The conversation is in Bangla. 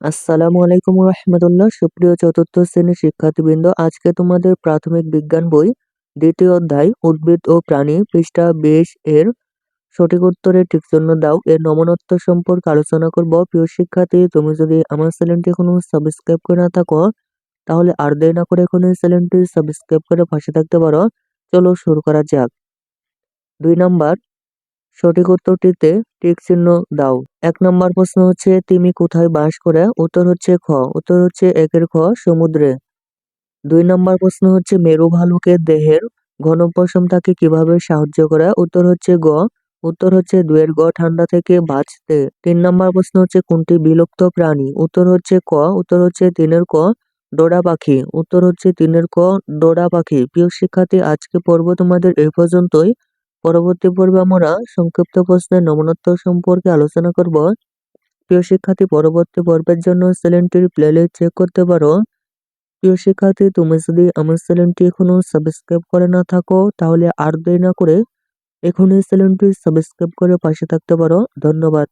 আসসালামু আলাইকুম রহমতুল্লাহ সুপ্রিয় চতুর্থ শ্রেণির শিক্ষার্থীবৃন্দ, আজকে তোমাদের প্রাথমিক বিজ্ঞান বই, দ্বিতীয় অধ্যায়, উদ্ভিদ ও প্রাণী পৃষ্ঠা বিশ এর সঠিক উত্তরের ঠিক জন্য দাও। এর নমনত্ব সম্পর্কে আলোচনা করব। প্রিয় শিক্ষার্থী, তুমি যদি আমার চ্যানেলটি এখনও সাবস্ক্রাইব করে না থাকো, তাহলে আর দেরি না করে এখন এই চ্যানেলটি সাবস্ক্রাইব করে পাশে থাকতে পারো। চলো শুরু করা যাক। দুই নাম্বার সঠিক উত্তরটিতে টিক চিহ্ন দাও। এক নম্বর প্রশ্ন হচ্ছে, তিমি কোথায় বাস করে? উত্তর হচ্ছে, খ। উত্তর হচ্ছে, একের খ, সমুদ্রে। দুই নম্বর প্রশ্ন হচ্ছে, মেরু ভালুকের দেহের ঘনপশম তাকে কীভাবে সাহায্য করে? উত্তর হচ্ছে, গ। উত্তর হচ্ছে, দুয়ের গ ঠান্ডা থেকে বাঁচতে। তিন নম্বর প্রশ্ন হচ্ছে, কোনটি বিলুপ্ত প্রাণী? উত্তর হচ্ছে, ক। উত্তর হচ্ছে, তিনের ক ডোডা পাখি। উত্তর হচ্ছে, তিনের ক ডোডা পাখি। প্রিয় শিক্ষার্থী আজকে পর্ব তোমাদের এই পর্যন্তই। পরবর্তী পর্বে আমরা সংক্ষিপ্ত প্রশ্নের নমনত্ব সম্পর্কে আলোচনা করব। প্রিয় শিক্ষার্থী, পরবর্তী পর্বের জন্য চ্যানেলটির প্লেলিস্ট চেক করতে পারো। প্রিয় শিক্ষার্থী, তুমি যদি আমার চ্যানেলটি এখনও সাবস্ক্রাইব করে না থাকো, তাহলে আর দেরি না করে এখনই চ্যানেলটি সাবস্ক্রাইব করে পাশে থাকতে পারো। ধন্যবাদ।